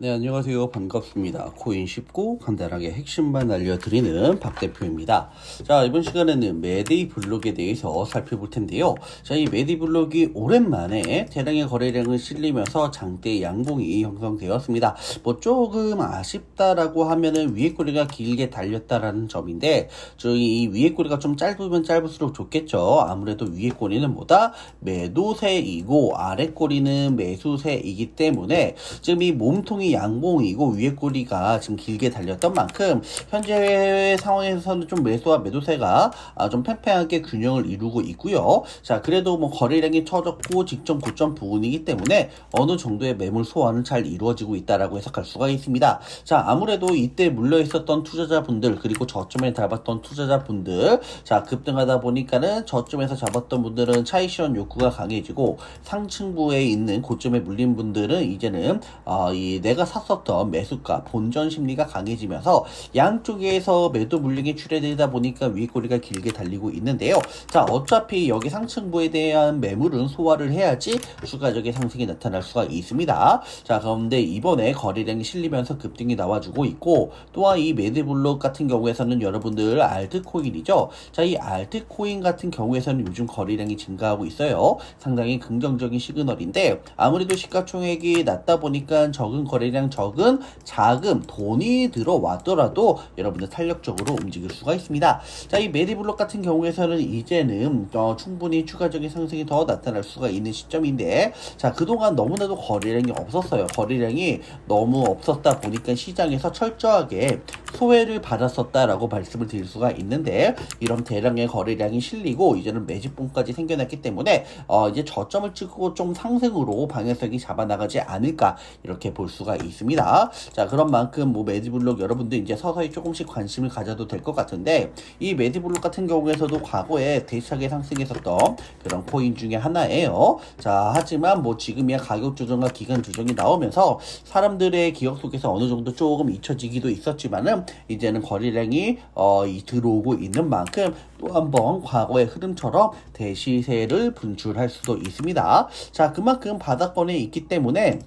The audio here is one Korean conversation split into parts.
네, 안녕하세요. 반갑습니다. 코인 쉽고 간단하게 핵심만 알려드리는 박 대표입니다. 자, 이번 시간에는 메데이 블록에 대해서 살펴볼 텐데요. 자, 이 메데이 블록이 오랜만에 대량의 거래량을 실리면서 장대 양봉이 형성되었습니다. 뭐 조금 아쉽다라고 하면은 위에 꼬리가 길게 달렸다라는 점인데, 저희 이 위에 꼬리가 좀 짧으면 짧을수록 좋겠죠. 아무래도 위에 꼬리는 뭐다? 매도세이고 아래 꼬리는 매수세이기 때문에 지금 이 몸통이 양봉이고 위에 꼬리가 지금 길게 달렸던 만큼 현재 상황에서는 좀 매수와 매도세가 아, 좀 팽팽하게 균형을 이루고 있고요. 자, 그래도 뭐 거래량이 처졌고 직전 고점 부분이기 때문에 어느 정도의 매물 소화는 잘 이루어지고 있다라고 해석할 수가 있습니다. 자, 아무래도 이때 물려 있었던 투자자분들 그리고 저점에 잡았던 투자자분들 자, 급등하다 보니까는 저점에서 잡았던 분들은 차익 실현 욕구가 강해지고 상층부에 있는 고점에 물린 분들은 이제는 어, 이 내가 샀었던 매수가 본전 심리가 강해지면서 양쪽에서 매도 물량이 출해되다 보니까 위에 꼬리가 길게 달리고 있는데요. 자, 어차피 여기 상층부에 대한 매물은 소화를 해야지 추가적인 상승이 나타날 수가 있습니다. 자, 그런데 이번에 거래량이 실리면서 급등이 나와주고 있고 또한 이 매드블록 같은 경우에서는 여러분들 알트코인이죠. 자, 이 알트코인 같은 경우에서는 요즘 거래량이 증가하고 있어요. 상당히 긍정적인 시그널인데 아무래도 시가총액이 낮다 보니까 적은 거래 량 적은 자금 돈이 들어왔더라도 여러분들 탄력적으로 움직일 수가 있습니다. 자, 이 메디블록 같은 경우에서는 이제는 어, 충분히 추가적인 상승이 더 나타날 수가 있는 시점인데 자, 그동안 너무나도 거래량이 없었어요. 거래량이 너무 없었다 보니까 시장에서 철저하게 소외를 받았었다라고 말씀을 드릴 수가 있는데 이런 대량의 거래량이 실리고 이제는 매집봉까지 생겨났기 때문에 어, 이제 저점을 찍고 좀 상승으로 방향성이 잡아나가지 않을까 이렇게 볼 수가 있습니다. 자 그런 만큼 뭐 매디블록 여러분들 이제 서서히 조금씩 관심을 가져도 될 것 같은데 이 매디블록 같은 경우에서도 과거에 대차게 상승했었던 그런 코인 중에 하나예요. 자 하지만 뭐 지금이야 가격 조정과 기간 조정이 나오면서 사람들의 기억 속에서 어느 정도 조금 잊혀지기도 있었지만은 이제는 거래량이 어, 이 들어오고 있는 만큼 또 한번 과거의 흐름처럼 대시세를 분출할 수도 있습니다. 자 그만큼 바닥권에 있기 때문에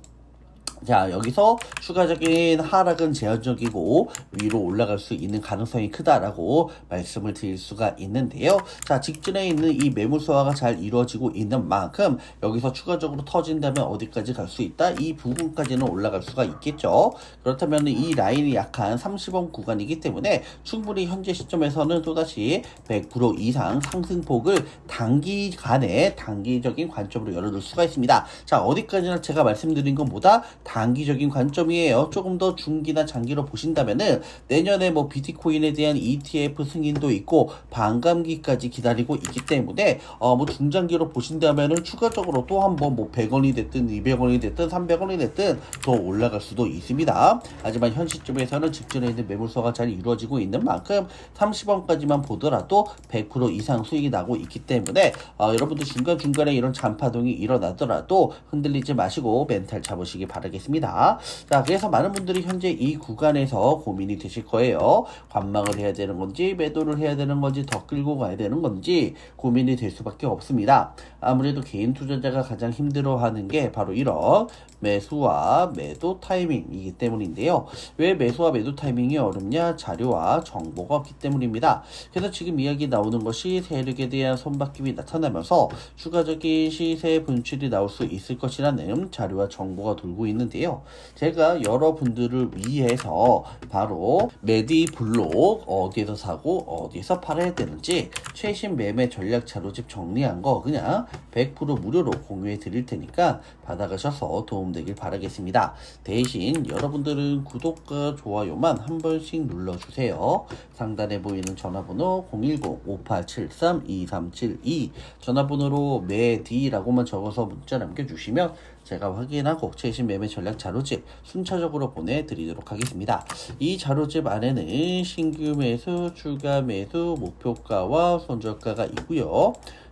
자, 여기서 추가적인 하락은 제한적이고 위로 올라갈 수 있는 가능성이 크다라고 말씀을 드릴 수가 있는데요. 자, 직전에 있는 이 매물 소화가 잘 이루어지고 있는 만큼 여기서 추가적으로 터진다면 어디까지 갈 수 있다? 이 부분까지는 올라갈 수가 있겠죠. 그렇다면 이 라인이 약한 30원 구간이기 때문에 충분히 현재 시점에서는 또다시 100% 이상 상승폭을 단기간에 단기적인 관점으로 열어둘 수가 있습니다. 자, 어디까지나 제가 말씀드린 것보다 단기적인 관점이에요. 조금 더 중기나 장기로 보신다면은 내년에 뭐 비트코인에 대한 ETF 승인도 있고 반감기까지 기다리고 있기 때문에 어 뭐 중장기로 보신다면은 추가적으로 또 한번 뭐 100원이 됐든 200원이 됐든 300원이 됐든 더 올라갈 수도 있습니다. 하지만 현 시점에서는 직전에 있는 매물소가 잘 이루어지고 있는 만큼 30원까지만 보더라도 100% 이상 수익이 나고 있기 때문에 어, 여러분들 중간중간에 이런 잔파동이 일어나더라도 흔들리지 마시고 멘탈 잡으시기 바라겠습니다. 자, 그래서 많은 분들이 현재 이 구간에서 고민이 되실 거예요. 관망을 해야 되는 건지, 매도를 해야 되는 건지, 더 끌고 가야 되는 건지 고민이 될 수밖에 없습니다. 아무래도 개인 투자자가 가장 힘들어하는 게 바로 이런 매수와 매도 타이밍이기 때문인데요. 왜 매수와 매도 타이밍이 어렵냐? 자료와 정보가 없기 때문입니다. 그래서 지금 이야기 나오는 것이 세력에 대한 손바뀜이 나타나면서 추가적인 시세 분출이 나올 수 있을 것이라는 자료와 정보가 돌고 있는 데요. 제가 여러분들을 위해서 바로 메디 블록 어디에서 사고 어디에서 팔아야 되는지 최신 매매 전략 자료집 정리한 거 그냥 100% 무료로 공유해 드릴 테니까 받아가셔서 도움되길 바라겠습니다. 대신 여러분들은 구독과 좋아요만 한 번씩 눌러주세요. 상단에 보이는 전화번호 010-5873-2372 전화번호로 매디라고만 적어서 문자 남겨주시면 제가 확인하고 최신 매매 전략 자료집 순차적으로 보내드리도록 하겠습니다. 이 자료집 안에는 신규 매수, 추가 매수, 목표가와 손절가가 있고요.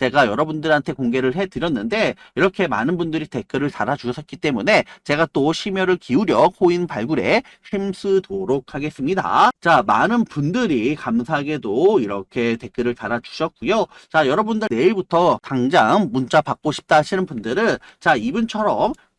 제가 여러분들한테 공개를 해드렸는데 이렇게 많은 분들이 댓글을 달아주셨기 때문에 제가 또 심혈을 기울여 코인 발굴에 힘쓰도록 하겠습니다. 자, 많은 분들이 감사하게도 이렇게 댓글을 달아주셨고요. 자, 여러분들 내일부터 당장 문자 받고 싶다 하시는 분들은 자, 이분처럼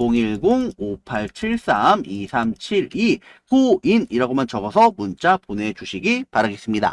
010-5873-2372 코인이라고만 적어서 문자 보내주시기 바라겠습니다.